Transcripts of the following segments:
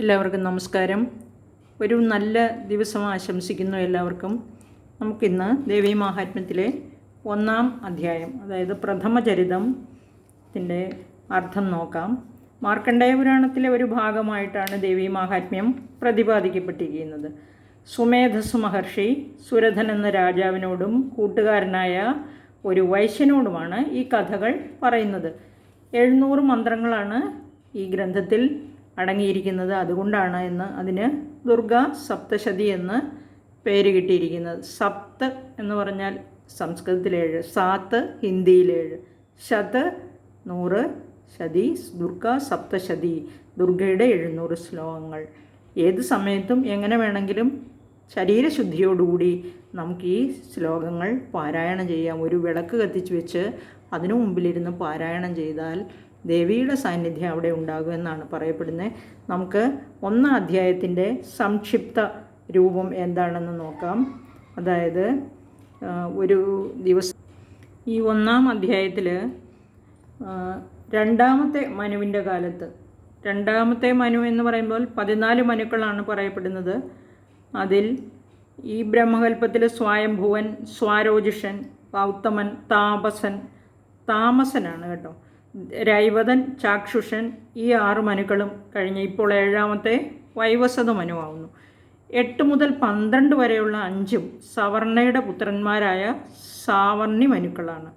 എല്ലാവർക്കും നമസ്കാരം. ഒരു നല്ല ദിവസം ആശംസിക്കുന്നു എല്ലാവർക്കും. നമുക്കിന്ന് ദേവീ മാഹാത്മ്യത്തിലെ ഒന്നാം അധ്യായം അതായത് പ്രഥമ പ്രഥമചരിതത്തിന്റെ അർത്ഥം നോക്കാം. മാർക്കണ്ഡേയ പുരാണത്തിലെ ഒരു ഭാഗമായിട്ടാണ് ദേവീ മഹാത്മ്യം പ്രതിപാദിക്കപ്പെട്ടിരിക്കുന്നത്. സുമേധസ് മഹർഷി സുരഥൻ എന്ന രാജാവിനോടും കൂട്ടുകാരനായ ഒരു വൈശ്യനോടുമാണ് ഈ കഥകൾ പറയുന്നത്. എഴുന്നൂറ് മന്ത്രങ്ങളാണ് ഈ ഗ്രന്ഥത്തിൽ അടങ്ങിയിരിക്കുന്നത് അതുകൊണ്ടാണ് എന്ന് അതിന് ദുർഗ സപ്തശതി എന്ന് പേര് കിട്ടിയിരിക്കുന്നത്. സപ്ത് എന്ന് പറഞ്ഞാൽ സംസ്കൃതത്തിൽ സംസ്കൃതത്തിലേഴ് സാത്ത് ഹിന്ദിയിലേഴ് ശത് നൂറ് ശതി ദുർഗ സപ്തശതി ദുർഗയുടെ എഴുന്നൂറ് ശ്ലോകങ്ങൾ. ഏത് സമയത്തും എങ്ങനെ വേണമെങ്കിലും ശരീരശുദ്ധിയോടുകൂടി നമുക്ക് ഈ ശ്ലോകങ്ങൾ പാരായണം ചെയ്യാം. ഒരു വിളക്ക് കത്തിച്ച് വെച്ച് അതിനു മുമ്പിലിരുന്ന് പാരായണം ചെയ്താൽ ദേവിയുടെ സാന്നിധ്യം അവിടെ ഉണ്ടാകുമെന്നാണ് പറയപ്പെടുന്നത്. നമുക്ക് ഒന്നാം അധ്യായത്തിന്റെ സംക്ഷിപ്ത രൂപം എന്താണെന്ന് നോക്കാം. അതായത് ഒരു ദിവസം ഈ ഒന്നാം അധ്യായത്തിൽ രണ്ടാമത്തെ മനുവിന്റെ കാലത്ത് രണ്ടാമത്തെ മനു എന്ന് പറയുമ്പോൾ പതിനാല് മനുക്കളാണ് പറയപ്പെടുന്നത്. അതിൽ ഈ ബ്രഹ്മകൽപ്പത്തിൽ സ്വയംഭുവൻ സ്വാരോജിഷൻ പൗത്തമൻ താപസൻ താമസനാണ് കേട്ടോ. രൈവതൻ ചാക്ഷുഷൻ ഈ ആറ് മനുക്കളും കഴിഞ്ഞ് ഇപ്പോൾ ഏഴാമത്തെ വൈവസത മനുവാകുന്നു. എട്ട് മുതൽ പന്ത്രണ്ട് വരെയുള്ള അഞ്ചും സവർണയുടെ പുത്രന്മാരായ സാവർണി മനുക്കളാണ്.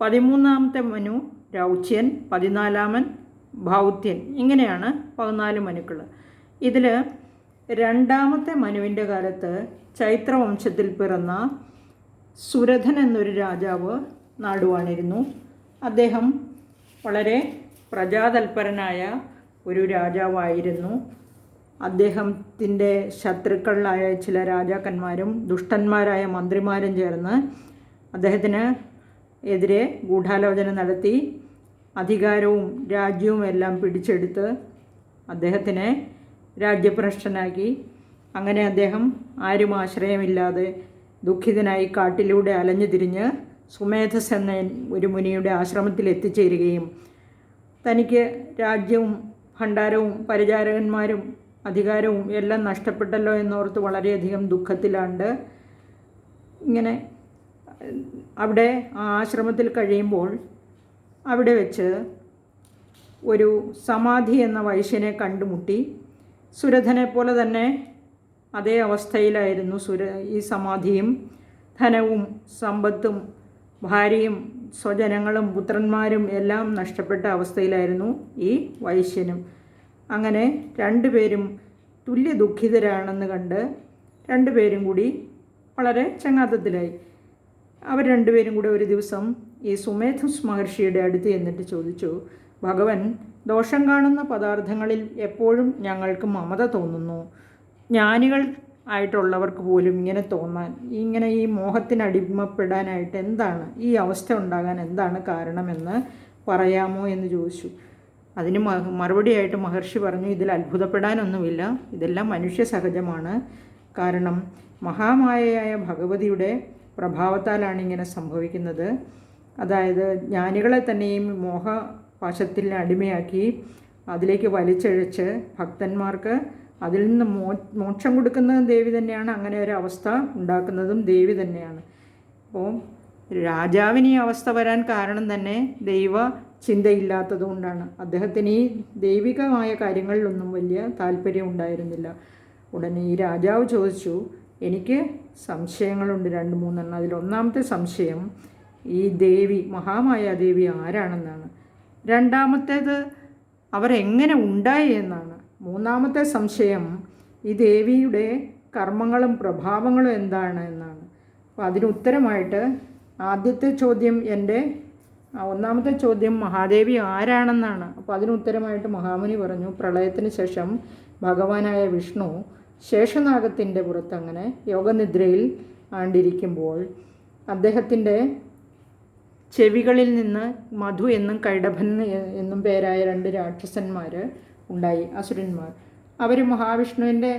പതിമൂന്നാമത്തെ മനു രൗച്യൻ പതിനാലാമൻ ഭൗത്യൻ ഇങ്ങനെയാണ് പതിനാല് മനുക്കൾ ഇതിൽ രണ്ടാമത്തെ മനുവിന്റെ കാലത്ത് ചൈത്രവംശത്തിൽ പിറന്ന സുരഥൻ എന്നൊരു രാജാവ് നാടുവാണിരുന്നു. അദ്ദേഹം വളരെ പ്രജാതൽപരനായ ഒരു രാജാവായിരുന്നു. അദ്ദേഹത്തിന്റെ ശത്രുക്കളായ ചില രാജാക്കന്മാരും ദുഷ്ടന്മാരായ മന്ത്രിമാരും ചേർന്ന് അദ്ദേഹത്തിന് എതിരെ ഗൂഢാലോചന നടത്തി അധികാരവും രാജ്യവും എല്ലാം പിടിച്ചെടുത്ത് അദ്ദേഹത്തിനെ രാജ്യഭ്രഷ്ടനാക്കി. അങ്ങനെ അദ്ദേഹം ആരും ആശ്രയമില്ലാതെ ദുഃഖിതനായി കാട്ടിലൂടെ അലഞ്ഞു തിരിഞ്ഞ് സുമേധസ് എന്ന ഒരു മുനിയുടെ ആശ്രമത്തിൽ എത്തിച്ചേരുകയും തനിക്ക് രാജ്യവും ഭണ്ഡാരവും പരിചാരകന്മാരും അധികാരവും എല്ലാം നഷ്ടപ്പെട്ടല്ലോ എന്നോർത്ത് വളരെയധികം ദുഃഖത്തിലാണ്ട് ഇങ്ങനെ അവിടെ ആ ആശ്രമത്തിൽ കഴിയുമ്പോൾ അവിടെ വെച്ച് ഒരു സമാധി എന്ന വൈശ്യനെ കണ്ടുമുട്ടി. സുരഥനെ പോലെ തന്നെ അതേ അവസ്ഥയിലായിരുന്നു സുര ഈ സമാധിയും. ധനവും സമ്പത്തും ഭാര്യയും സ്വജനങ്ങളും പുത്രന്മാരും എല്ലാം നഷ്ടപ്പെട്ട അവസ്ഥയിലായിരുന്നു ഈ വൈശ്യനും. അങ്ങനെ രണ്ടുപേരും തുല്യ ദുഃഖിതരാണെന്ന് കണ്ട് രണ്ടുപേരും കൂടി വളരെ ചങ്ങാത്തത്തിലായി. അവർ രണ്ടുപേരും കൂടെ ഒരു ദിവസം ഈ സുമേധസ് മഹർഷിയുടെ അടുത്ത് എന്നിട്ട് ചോദിച്ചു ഭഗവൻ ദോഷം കാണുന്ന പദാർത്ഥങ്ങളിൽ എപ്പോഴും ഞങ്ങൾക്ക് മമത തോന്നുന്നു. ജ്ഞാനികൾ ആയിട്ടുള്ളവർക്ക് പോലും ഇങ്ങനെ തോന്നാൻ ഇങ്ങനെ ഈ മോഹത്തിന് അടിമപ്പെടാനായിട്ട് എന്താണ് ഈ അവസ്ഥ ഉണ്ടാകാൻ എന്താണ് കാരണമെന്ന് പറയാമോ എന്ന് ചോദിച്ചു. അതിന് മറുപടിയായിട്ട് മഹർഷി പറഞ്ഞു ഇതിൽ അത്ഭുതപ്പെടാനൊന്നുമില്ല ഇതെല്ലാം മനുഷ്യ സഹജമാണ്. കാരണം മഹാമായയായ ഭഗവതിയുടെ പ്രഭാവത്താലാണ് ഇങ്ങനെ സംഭവിക്കുന്നത്. അതായത് ജ്ഞാനികളെ തന്നെയും മോഹപാശത്തിൽ അടിമയാക്കി അതിലേക്ക് വലിച്ചഴച്ച് ഭക്തന്മാർക്ക് അതിൽ നിന്ന് മോ മോക്ഷം കൊടുക്കുന്നതും ദേവി തന്നെയാണ്. അങ്ങനെ ഒരു അവസ്ഥ ഉണ്ടാക്കുന്നതും ദേവി തന്നെയാണ്. അപ്പോൾ രാജാവിന് ഈ അവസ്ഥ വരാൻ കാരണം തന്നെ ദൈവ ചിന്തയില്ലാത്തത് കൊണ്ടാണ്. അദ്ദേഹത്തിന് ഈ ദൈവികമായ കാര്യങ്ങളിലൊന്നും വലിയ താല്പര്യം ഉണ്ടായിരുന്നില്ല. ഉടനെ ഈ രാജാവ് ചോദിച്ചു എനിക്ക് സംശയങ്ങളുണ്ട് രണ്ട് മൂന്നെണ്ണം. അതിൽ ഒന്നാമത്തെ സംശയം ഈ ദേവി മഹാമായ ദേവി ആരാണെന്നാണ്. രണ്ടാമത്തേത് അവർ എങ്ങനെ ഉണ്ടായി എന്നാണ്. മൂന്നാമത്തെ സംശയം ഈ ദേവിയുടെ കർമ്മങ്ങളും പ്രഭാവങ്ങളും എന്താണ് എന്നാണ്. അപ്പോൾ അതിന് ഉത്തരമായിട്ട് ആദ്യത്തെ ചോദ്യം എന്റെ ഒന്നാമത്തെ ചോദ്യം മഹാദേവി ആരാണെന്നാണ്. അപ്പോൾ അതിന് ഉത്തരമായിട്ട് മഹാമുനി പറഞ്ഞു പ്രളയത്തിന് ശേഷം ഭഗവാനായ വിഷ്ണു ശേഷനാഗത്തിന്റെ പുറത്തങ്ങനെ യോഗനിദ്രയിൽ ആണ്ടിരിക്കുമ്പോൾ അദ്ദേഹത്തിന്റെ ചെവികളിൽ നിന്ന് മധു എന്നും കൈഡഭൻ എന്നും പേരായ രണ്ട് രാക്ഷസന്മാർ ഉണ്ടായി അസുരന്മാർ അവർ മഹാവിഷ്ണുവിന്റെ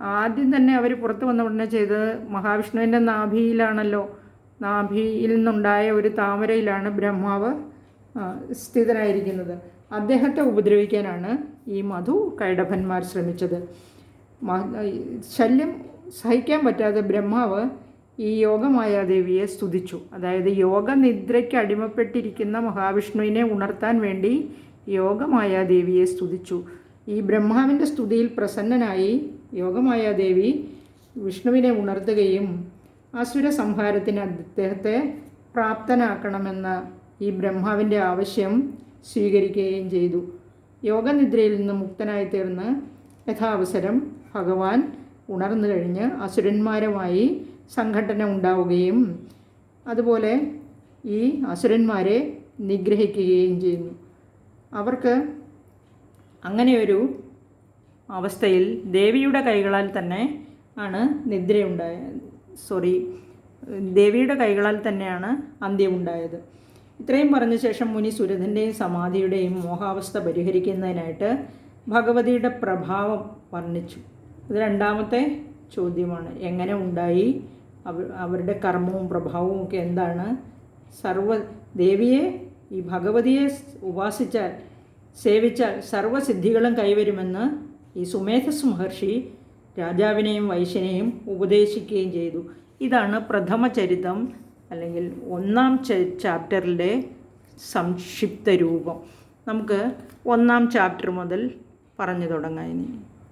ആദ്യം തന്നെ അവർ പുറത്തു വന്ന ഉടനെ ചെയ്തത് മഹാവിഷ്ണുവിന്റെ നാഭിയിലാണല്ലോ. നാഭിയിൽ നിന്നുണ്ടായ ഒരു താമരയിലാണ് ബ്രഹ്മാവ് സ്ഥിതനായിരിക്കുന്നത്. അദ്ദേഹത്തെ ഉപദ്രവിക്കാനാണ് ഈ മധു കൈടഭന്മാർ ശ്രമിച്ചത്. ശല്യം സഹിക്കാൻ പറ്റാതെ ബ്രഹ്മാവ് ഈ യോഗമായ ദേവിയെ സ്തുതിച്ചു. അതായത് യോഗനിദ്രയ്ക്ക് അടിമപ്പെട്ടിരിക്കുന്ന മഹാവിഷ്ണുവിനെ ഉണർത്താൻ വേണ്ടി യോഗമായാദേവിയെ സ്തുതിച്ചു. ഈ ബ്രഹ്മാവിന്റെ സ്തുതിയിൽ പ്രസന്നനായി യോഗമായ ദേവി വിഷ്ണുവിനെ ഉണർത്തുകയും അസുര സംഹാരത്തിന് അദ്ദേഹത്തെ പ്രാപ്തനാക്കണമെന്ന ഈ ബ്രഹ്മാവിന്റെ ആവശ്യം സ്വീകരിക്കുകയും ചെയ്തു. യോഗനിദ്രയിൽ നിന്ന് മുക്തനായി തീർന്ന് യഥാവസരം ഭഗവാൻ ഉണർന്നു കഴിഞ്ഞ് അസുരന്മാരുമായി സംഘടന ഉണ്ടാവുകയും അതുപോലെ ഈ അസുരന്മാരെ നിഗ്രഹിക്കുകയും ചെയ്യുന്നു. അവർക്ക് അങ്ങനെയൊരു അവസ്ഥയിൽ ദേവിയുടെ കൈകളാൽ തന്നെ ആണ് നിദ്രയുണ്ടായ സോറി ദേവിയുടെ കൈകളാൽ തന്നെയാണ് അന്ത്യമുണ്ടായത്. ഇത്രയും പറഞ്ഞ ശേഷം മുനി സുരഥന്റെയും സമാധിയുടെയും മോഹാവസ്ഥ പരിഹരിക്കുന്നതിനായിട്ട് ഭഗവതിയുടെ പ്രഭാവം വർണിച്ചു. ഇത് രണ്ടാമത്തെ ചോദ്യമാണ്. എങ്ങനെ ഉണ്ടായി? അവ അവരുടെ കർമ്മവും പ്രഭാവവും ഒക്കെ എന്താണ്? സർവ ദേവിയെ ഈ ഭഗവതിയെ ഉപാസിച്ചാൽ സേവിച്ചാൽ സർവസിദ്ധികളും കൈവരുമെന്ന് ഈ സുമേധസ് മഹർഷി രാജാവിനെയും വൈശ്യനെയും ഉപദേശിക്കുകയും ചെയ്തു. ഇതാണ് പ്രഥമ ചരിതം അല്ലെങ്കിൽ ഒന്നാം ചാപ്റ്ററിന്റെ സംക്ഷിപ്ത രൂപം. നമുക്ക് ഒന്നാം ചാപ്റ്റർ മുതൽ പറഞ്ഞു തുടങ്ങാം ഇനി.